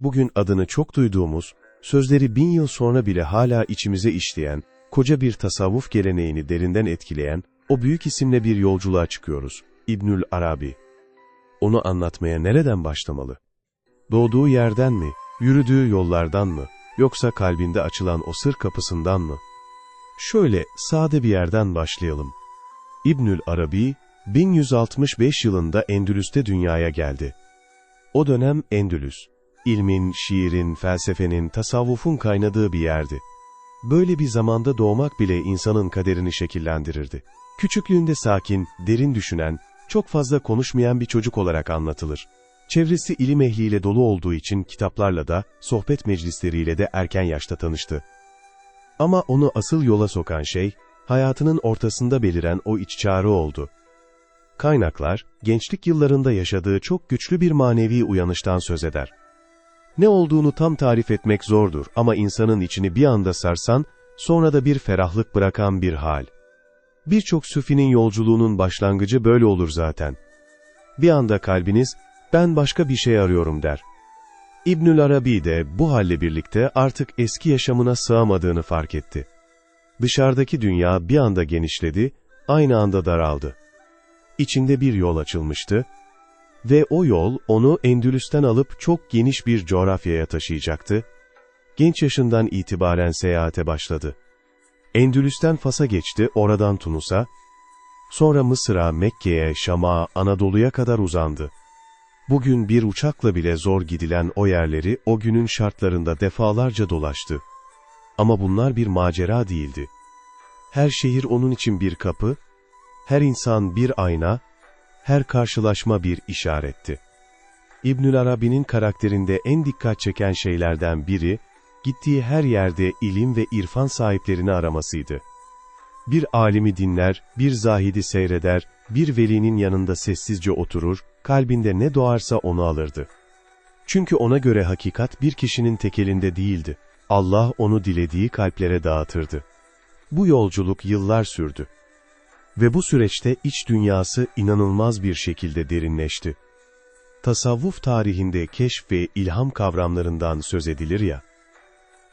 Bugün adını çok duyduğumuz, sözleri bin yıl sonra bile hala içimize işleyen, koca bir tasavvuf geleneğini derinden etkileyen, o büyük isimle bir yolculuğa çıkıyoruz. İbnül Arabi. Onu anlatmaya nereden başlamalı? Doğduğu yerden mi, yürüdüğü yollardan mı, yoksa kalbinde açılan o sır kapısından mı? Şöyle sade bir yerden başlayalım. İbnül Arabi, 1165 yılında Endülüs'te dünyaya geldi. O dönem Endülüs, ilmin, şiirin, felsefenin, tasavvufun kaynadığı bir yerdi. Böyle bir zamanda doğmak bile insanın kaderini şekillendirirdi. Küçüklüğünde sakin, derin düşünen, çok fazla konuşmayan bir çocuk olarak anlatılır. Çevresi ilim ehliyle dolu olduğu için kitaplarla da, sohbet meclisleriyle de erken yaşta tanıştı. Ama onu asıl yola sokan şey, hayatının ortasında beliren o iç çağrı oldu. Kaynaklar, gençlik yıllarında yaşadığı çok güçlü bir manevi uyanıştan söz eder. Ne olduğunu tam tarif etmek zordur ama insanın içini bir anda sarsan, sonra da bir ferahlık bırakan bir hal. Birçok süfinin yolculuğunun başlangıcı böyle olur zaten. Bir anda kalbiniz, ben başka bir şey arıyorum der. İbnül Arabi de bu halle birlikte artık eski yaşamına sığamadığını fark etti. Dışarıdaki dünya bir anda genişledi, aynı anda daraldı. İçinde bir yol açılmıştı ve o yol onu Endülüs'ten alıp çok geniş bir coğrafyaya taşıyacaktı. Genç yaşından itibaren seyahate başladı. Endülüs'ten Fas'a geçti, oradan Tunus'a, sonra Mısır'a, Mekke'ye, Şam'a, Anadolu'ya kadar uzandı. Bugün bir uçakla bile zor gidilen o yerleri o günün şartlarında defalarca dolaştı. Ama bunlar bir macera değildi. Her şehir onun için bir kapı, her insan bir ayna, her karşılaşma bir işaretti. İbnül Arabi'nin karakterinde en dikkat çeken şeylerden biri, gittiği her yerde ilim ve irfan sahiplerini aramasıydı. Bir alimi dinler, bir zahidi seyreder, bir velinin yanında sessizce oturur, kalbinde ne doğarsa onu alırdı. Çünkü ona göre hakikat bir kişinin tekelinde değildi. Allah onu dilediği kalplere dağıtırdı. Bu yolculuk yıllar sürdü. Ve bu süreçte iç dünyası inanılmaz bir şekilde derinleşti. Tasavvuf tarihinde keşf ve ilham kavramlarından söz edilir ya,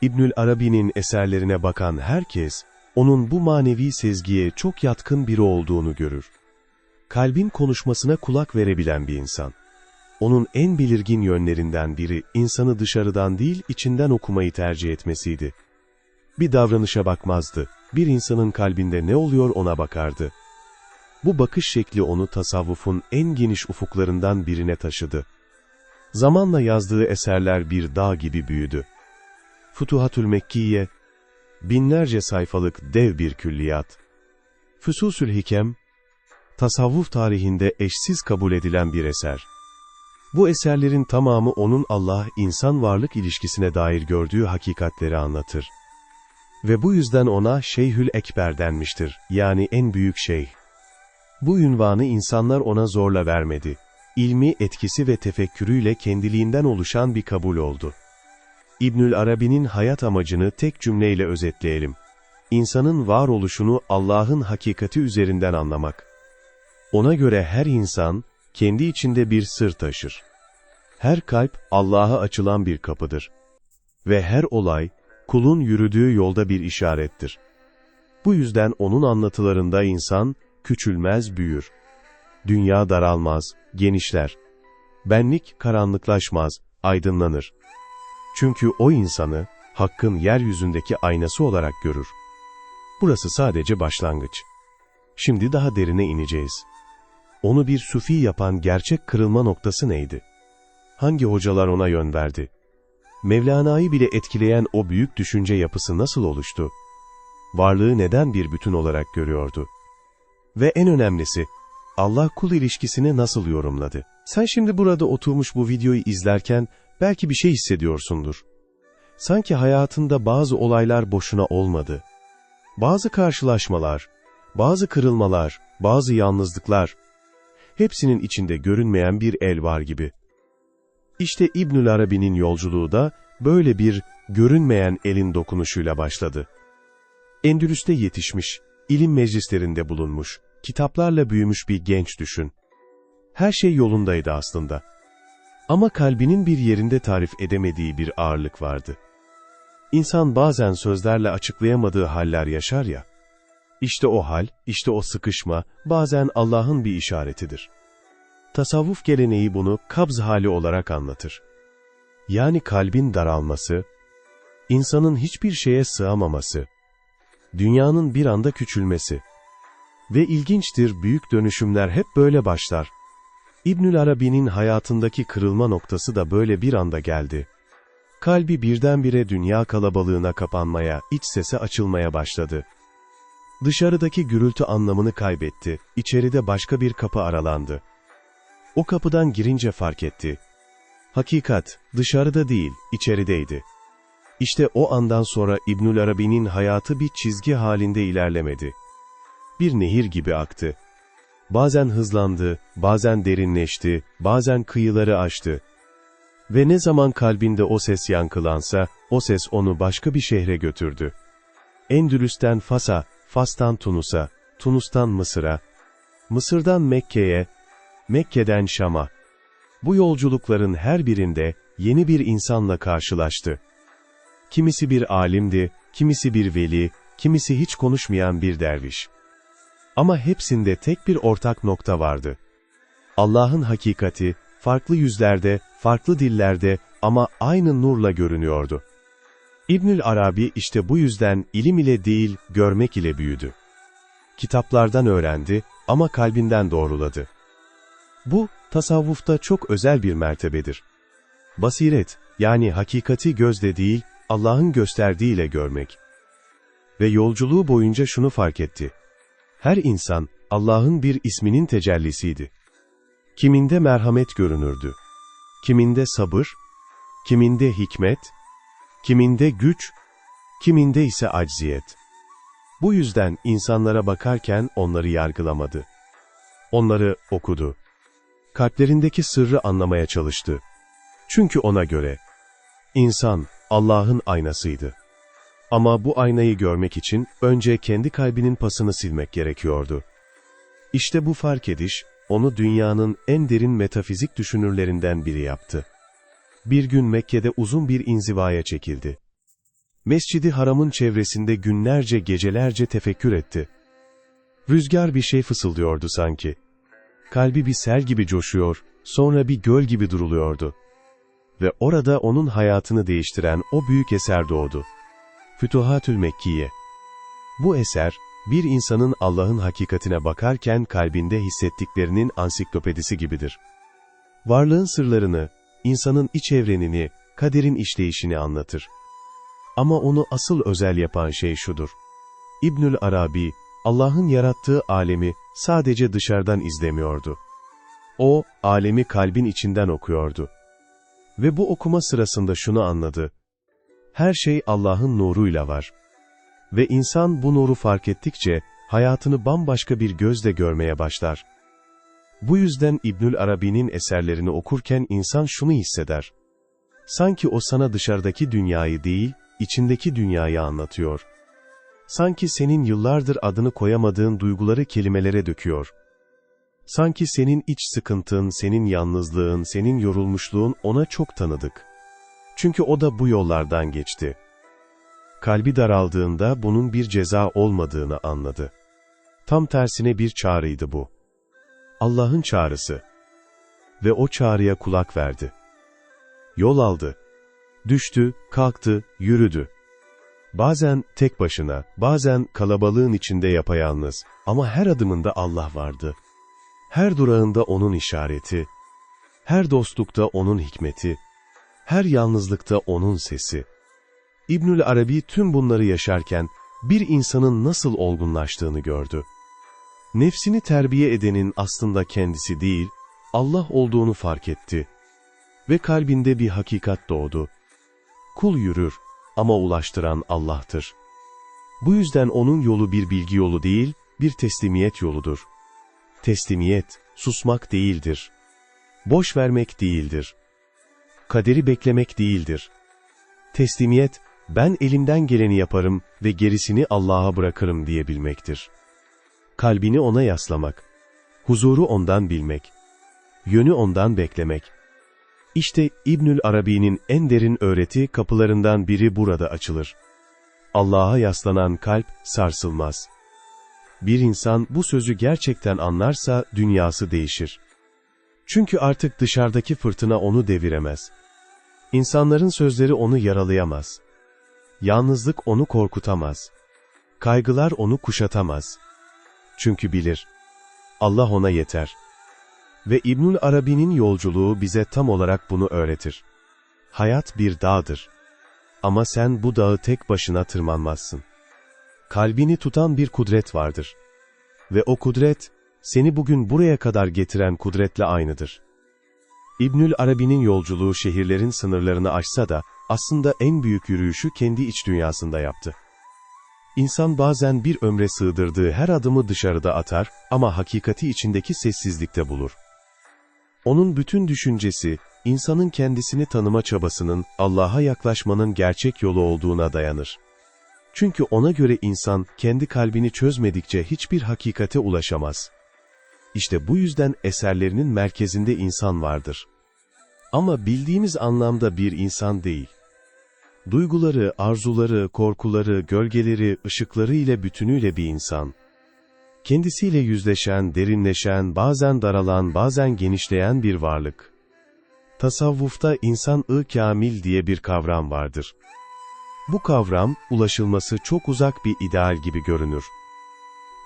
İbnül Arabi'nin eserlerine bakan herkes, onun bu manevi sezgiye çok yatkın biri olduğunu görür. Kalbin konuşmasına kulak verebilen bir insan. Onun en belirgin yönlerinden biri, insanı dışarıdan değil içinden okumayı tercih etmesiydi. Bir davranışa bakmazdı, bir insanın kalbinde ne oluyor ona bakardı. Bu bakış şekli onu tasavvufun en geniş ufuklarından birine taşıdı. Zamanla yazdığı eserler bir dağ gibi büyüdü. Futuhatül Mekkiye, binlerce sayfalık dev bir külliyat. Füsusül Hikem, tasavvuf tarihinde eşsiz kabul edilen bir eser. Bu eserlerin tamamı onun Allah-insan varlık ilişkisine dair gördüğü hakikatleri anlatır. Ve bu yüzden ona Şeyhül Ekber denmiştir, yani en büyük şeyh. Bu ünvanı insanlar ona zorla vermedi. İlmi, etkisi ve tefekkürüyle kendiliğinden oluşan bir kabul oldu. İbnül Arabi'nin hayat amacını tek cümleyle özetleyelim. İnsanın varoluşunu Allah'ın hakikati üzerinden anlamak. Ona göre her insan, kendi içinde bir sır taşır. Her kalp, Allah'a açılan bir kapıdır. Ve her olay, kulun yürüdüğü yolda bir işarettir. Bu yüzden onun anlatılarında insan, küçülmez büyür. Dünya daralmaz, genişler. Benlik karanlıklaşmaz, aydınlanır. Çünkü o insanı, Hakk'ın yeryüzündeki aynası olarak görür. Burası sadece başlangıç. Şimdi daha derine ineceğiz. Onu bir sufi yapan gerçek kırılma noktası neydi? Hangi hocalar ona yön verdi? Mevlana'yı bile etkileyen o büyük düşünce yapısı nasıl oluştu? Varlığı neden bir bütün olarak görüyordu? Ve en önemlisi, Allah kul ilişkisini nasıl yorumladı? Sen şimdi burada oturmuş bu videoyu izlerken belki bir şey hissediyorsundur. Sanki hayatında bazı olaylar boşuna olmadı. Bazı karşılaşmalar, bazı kırılmalar, bazı yalnızlıklar, hepsinin içinde görünmeyen bir el var gibi. İşte İbnül Arabi'nin yolculuğu da böyle bir görünmeyen elin dokunuşuyla başladı. Endülüs'te yetişmiş, ilim meclislerinde bulunmuş, kitaplarla büyümüş bir genç düşün. Her şey yolundaydı aslında. Ama kalbinin bir yerinde tarif edemediği bir ağırlık vardı. İnsan bazen sözlerle açıklayamadığı haller yaşar ya. İşte o hal, işte o sıkışma, bazen Allah'ın bir işaretidir. Tasavvuf geleneği bunu kabz hali olarak anlatır. Yani kalbin daralması, insanın hiçbir şeye sığamaması, dünyanın bir anda küçülmesi. Ve ilginçtir büyük dönüşümler hep böyle başlar. İbnül Arabi'nin hayatındaki kırılma noktası da böyle bir anda geldi. Kalbi birdenbire dünya kalabalığına kapanmaya, iç sese açılmaya başladı. Dışarıdaki gürültü anlamını kaybetti, içeride başka bir kapı aralandı. O kapıdan girince fark etti. Hakikat, dışarıda değil, içerideydi. İşte o andan sonra İbnül Arabi'nin hayatı bir çizgi halinde ilerlemedi. Bir nehir gibi aktı. Bazen hızlandı, bazen derinleşti, bazen kıyıları aştı. Ve ne zaman kalbinde o ses yankılansa, o ses onu başka bir şehre götürdü. Endülüs'ten Fas'a, Fas'tan Tunus'a, Tunus'tan Mısır'a, Mısır'dan Mekke'ye, Mekke'den Şam'a. Bu yolculukların her birinde yeni bir insanla karşılaştı. Kimisi bir alimdi, kimisi bir veli, kimisi hiç konuşmayan bir derviş. Ama hepsinde tek bir ortak nokta vardı. Allah'ın hakikati, farklı yüzlerde, farklı dillerde ama aynı nurla görünüyordu. İbnül Arabi işte bu yüzden ilim ile değil, görmek ile büyüdü. Kitaplardan öğrendi ama kalbinden doğruladı. Bu, tasavvufta çok özel bir mertebedir. Basiret, yani hakikati gözle değil, Allah'ın gösterdiğiyle görmek. Ve yolculuğu boyunca şunu fark etti. Her insan, Allah'ın bir isminin tecellisiydi. Kiminde merhamet görünürdü. Kiminde sabır, kiminde hikmet, kiminde güç, kiminde ise acziyet. Bu yüzden insanlara bakarken onları yargılamadı. Onları okudu. Kalplerindeki sırrı anlamaya çalıştı. Çünkü ona göre, insan Allah'ın aynasıydı. Ama bu aynayı görmek için önce kendi kalbinin pasını silmek gerekiyordu. İşte bu fark ediş, onu dünyanın en derin metafizik düşünürlerinden biri yaptı. Bir gün Mekke'de uzun bir inzivaya çekildi. Mescidi Haram'ın çevresinde günlerce gecelerce tefekkür etti. Rüzgar bir şey fısıldıyordu sanki. Kalbi bir sel gibi coşuyor, sonra bir göl gibi duruluyordu. Ve orada onun hayatını değiştiren o büyük eser doğdu. Fütuhatül Mekkiye. Bu eser, bir insanın Allah'ın hakikatine bakarken kalbinde hissettiklerinin ansiklopedisi gibidir. Varlığın sırlarını, insanın iç evrenini, kaderin işleyişini anlatır. Ama onu asıl özel yapan şey şudur. İbnül Arabi, Allah'ın yarattığı alemi sadece dışarıdan izlemiyordu. O, alemi kalbin içinden okuyordu. Ve bu okuma sırasında şunu anladı. Her şey Allah'ın nuruyla var. Ve insan bu nuru fark ettikçe, hayatını bambaşka bir gözle görmeye başlar. Bu yüzden İbnül Arabi'nin eserlerini okurken insan şunu hisseder. Sanki o sana dışarıdaki dünyayı değil, içindeki dünyayı anlatıyor. Sanki senin yıllardır adını koyamadığın duyguları kelimelere döküyor. Sanki senin iç sıkıntın, senin yalnızlığın, senin yorulmuşluğun ona çok tanıdık. Çünkü o da bu yollardan geçti. Kalbi daraldığında bunun bir ceza olmadığını anladı. Tam tersine bir çağrıydı bu. Allah'ın çağrısı. Ve o çağrıya kulak verdi. Yol aldı. Düştü, kalktı, yürüdü. Bazen tek başına, bazen kalabalığın içinde yapayalnız ama her adımında Allah vardı. Her durağında O'nun işareti, her dostlukta O'nun hikmeti, her yalnızlıkta O'nun sesi. İbnül Arabi tüm bunları yaşarken bir insanın nasıl olgunlaştığını gördü. Nefsini terbiye edenin aslında kendisi değil, Allah olduğunu fark etti. Ve kalbinde bir hakikat doğdu. Kul yürür ama ulaştıran Allah'tır. Bu yüzden onun yolu bir bilgi yolu değil, bir teslimiyet yoludur. Teslimiyet, susmak değildir. Boş vermek değildir. Kaderi beklemek değildir. Teslimiyet, ben elimden geleni yaparım ve gerisini Allah'a bırakırım diyebilmektir. Kalbini ona yaslamak, huzuru ondan bilmek, yönü ondan beklemek. İşte İbnül Arabi'nin en derin öğreti kapılarından biri burada açılır. Allah'a yaslanan kalp sarsılmaz. Bir insan bu sözü gerçekten anlarsa dünyası değişir. Çünkü artık dışarıdaki fırtına onu deviremez. İnsanların sözleri onu yaralayamaz. Yalnızlık onu korkutamaz. Kaygılar onu kuşatamaz. Çünkü bilir. Allah ona yeter. Ve İbnül Arabi'nin yolculuğu bize tam olarak bunu öğretir. Hayat bir dağdır. Ama sen bu dağı tek başına tırmanmazsın. Kalbini tutan bir kudret vardır. Ve o kudret, seni bugün buraya kadar getiren kudretle aynıdır. İbnül Arabi'nin yolculuğu şehirlerin sınırlarını aşsa da, aslında en büyük yürüyüşü kendi iç dünyasında yaptı. İnsan bazen bir ömre sığdırdığı her adımı dışarıda atar ama hakikati içindeki sessizlikte bulur. Onun bütün düşüncesi, insanın kendisini tanıma çabasının, Allah'a yaklaşmanın gerçek yolu olduğuna dayanır. Çünkü ona göre insan, kendi kalbini çözmedikçe hiçbir hakikate ulaşamaz. İşte bu yüzden eserlerinin merkezinde insan vardır. Ama bildiğimiz anlamda bir insan değil. Duyguları, arzuları, korkuları, gölgeleri, ışıkları ile bütünüyle bir insan. Kendisiyle yüzleşen, derinleşen, bazen daralan, bazen genişleyen bir varlık. Tasavvufta insan-ı kamil diye bir kavram vardır. Bu kavram, ulaşılması çok uzak bir ideal gibi görünür.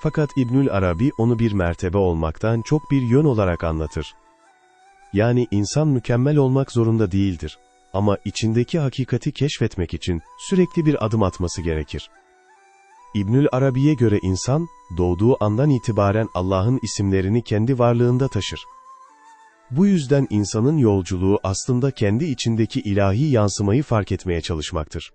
Fakat İbnül Arabi onu bir mertebe olmaktan çok bir yön olarak anlatır. Yani insan mükemmel olmak zorunda değildir. Ama içindeki hakikati keşfetmek için sürekli bir adım atması gerekir. İbnül Arabi'ye göre insan, doğduğu andan itibaren Allah'ın isimlerini kendi varlığında taşır. Bu yüzden insanın yolculuğu aslında kendi içindeki ilahi yansımayı fark etmeye çalışmaktır.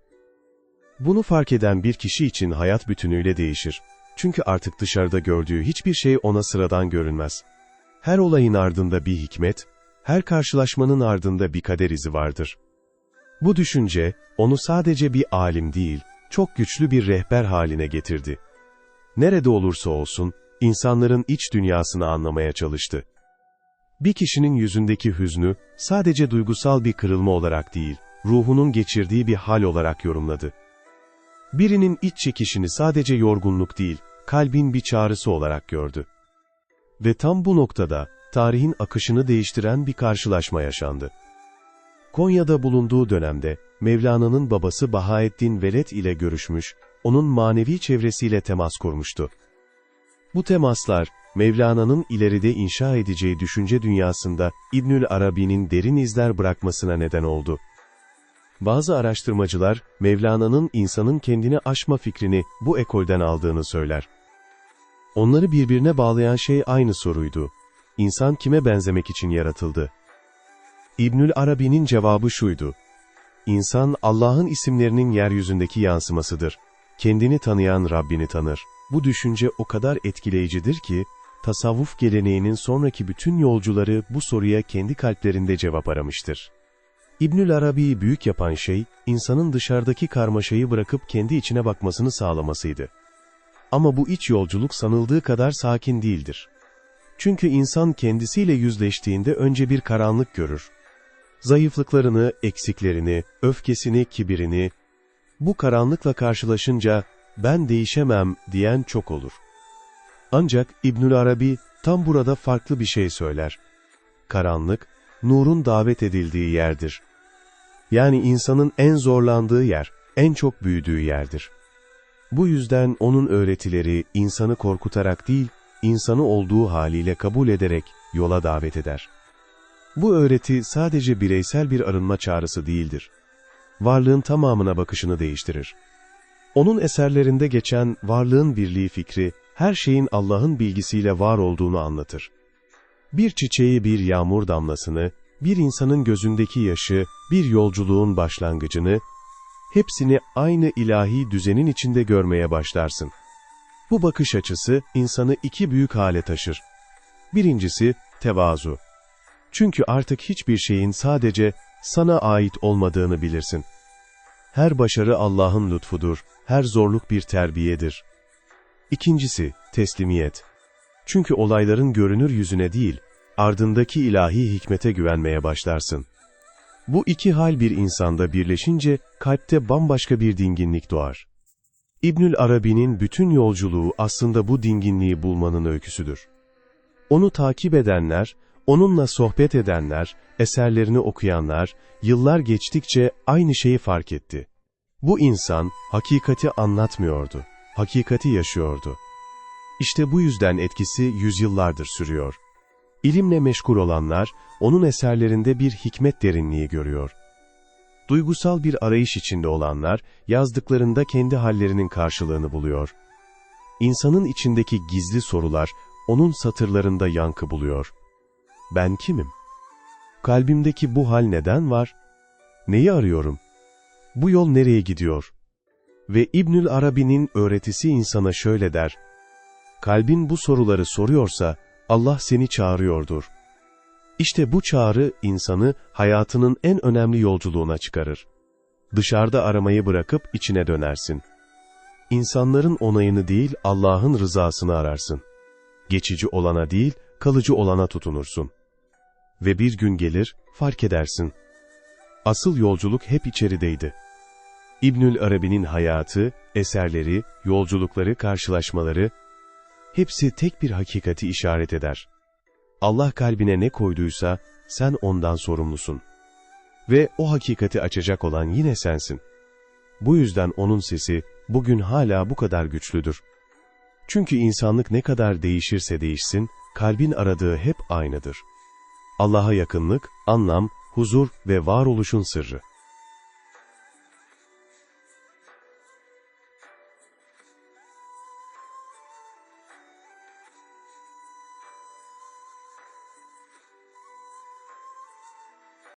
Bunu fark eden bir kişi için hayat bütünüyle değişir. Çünkü artık dışarıda gördüğü hiçbir şey ona sıradan görünmez. Her olayın ardında bir hikmet, her karşılaşmanın ardında bir kader izi vardır. Bu düşünce, onu sadece bir alim değil, çok güçlü bir rehber haline getirdi. Nerede olursa olsun, insanların iç dünyasını anlamaya çalıştı. Bir kişinin yüzündeki hüznü, sadece duygusal bir kırılma olarak değil, ruhunun geçirdiği bir hal olarak yorumladı. Birinin iç çekişini sadece yorgunluk değil, kalbin bir çağrısı olarak gördü. Ve tam bu noktada, tarihin akışını değiştiren bir karşılaşma yaşandı. Konya'da bulunduğu dönemde, Mevlana'nın babası Bahaeddin Veled ile görüşmüş, onun manevi çevresiyle temas kurmuştu. Bu temaslar, Mevlana'nın ileride inşa edeceği düşünce dünyasında İbnül Arabi'nin derin izler bırakmasına neden oldu. Bazı araştırmacılar, Mevlana'nın insanın kendini aşma fikrini bu ekolden aldığını söyler. Onları birbirine bağlayan şey aynı soruydu. İnsan kime benzemek için yaratıldı? İbnül Arabi'nin cevabı şuydu. İnsan Allah'ın isimlerinin yeryüzündeki yansımasıdır. Kendini tanıyan Rabbini tanır. Bu düşünce o kadar etkileyicidir ki, tasavvuf geleneğinin sonraki bütün yolcuları bu soruya kendi kalplerinde cevap aramıştır. İbnül Arabi'yi büyük yapan şey, insanın dışarıdaki karmaşayı bırakıp kendi içine bakmasını sağlamasıydı. Ama bu iç yolculuk sanıldığı kadar sakin değildir. Çünkü insan kendisiyle yüzleştiğinde önce bir karanlık görür. Zayıflıklarını, eksiklerini, öfkesini, kibirini, bu karanlıkla karşılaşınca, ben değişemem diyen çok olur. Ancak İbnül Arabi tam burada farklı bir şey söyler. Karanlık, nurun davet edildiği yerdir. Yani insanın en zorlandığı yer, en çok büyüdüğü yerdir. Bu yüzden onun öğretileri insanı korkutarak değil, insanı olduğu haliyle kabul ederek yola davet eder. Bu öğreti sadece bireysel bir arınma çağrısı değildir. Varlığın tamamına bakışını değiştirir. Onun eserlerinde geçen varlığın birliği fikri, her şeyin Allah'ın bilgisiyle var olduğunu anlatır. Bir çiçeği bir yağmur damlasını, bir insanın gözündeki yaşı, bir yolculuğun başlangıcını, hepsini aynı ilahi düzenin içinde görmeye başlarsın. Bu bakış açısı insanı iki büyük hale taşır. Birincisi, tevazu. Çünkü artık hiçbir şeyin sadece sana ait olmadığını bilirsin. Her başarı Allah'ın lütfudur, her zorluk bir terbiyedir. İkincisi, teslimiyet. Çünkü olayların görünür yüzüne değil, ardındaki ilahi hikmete güvenmeye başlarsın. Bu iki hal bir insanda birleşince kalpte bambaşka bir dinginlik doğar. İbnül Arabi'nin bütün yolculuğu aslında bu dinginliği bulmanın öyküsüdür. Onu takip edenler, onunla sohbet edenler, eserlerini okuyanlar, yıllar geçtikçe aynı şeyi fark etti. Bu insan hakikati anlatmıyordu, hakikati yaşıyordu. İşte bu yüzden etkisi yüzyıllardır sürüyor. İlimle meşgul olanlar, onun eserlerinde bir hikmet derinliği görüyor. Duygusal bir arayış içinde olanlar, yazdıklarında kendi hallerinin karşılığını buluyor. İnsanın içindeki gizli sorular, onun satırlarında yankı buluyor. Ben kimim? Kalbimdeki bu hal neden var? Neyi arıyorum? Bu yol nereye gidiyor? Ve İbnül Arabi'nin öğretisi insana şöyle der. Kalbin bu soruları soruyorsa, Allah seni çağırıyordur. İşte bu çağrı insanı hayatının en önemli yolculuğuna çıkarır. Dışarıda aramayı bırakıp içine dönersin. İnsanların onayını değil Allah'ın rızasını ararsın. Geçici olana değil kalıcı olana tutunursun. Ve bir gün gelir fark edersin. Asıl yolculuk hep içerideydi. İbnül Arabi'nin hayatı, eserleri, yolculukları, karşılaşmaları hepsi tek bir hakikati işaret eder. Allah kalbine ne koyduysa sen ondan sorumlusun. Ve o hakikati açacak olan yine sensin. Bu yüzden onun sesi bugün hala bu kadar güçlüdür. Çünkü insanlık ne kadar değişirse değişsin, kalbin aradığı hep aynıdır. Allah'a yakınlık, anlam, huzur ve varoluşun sırrı.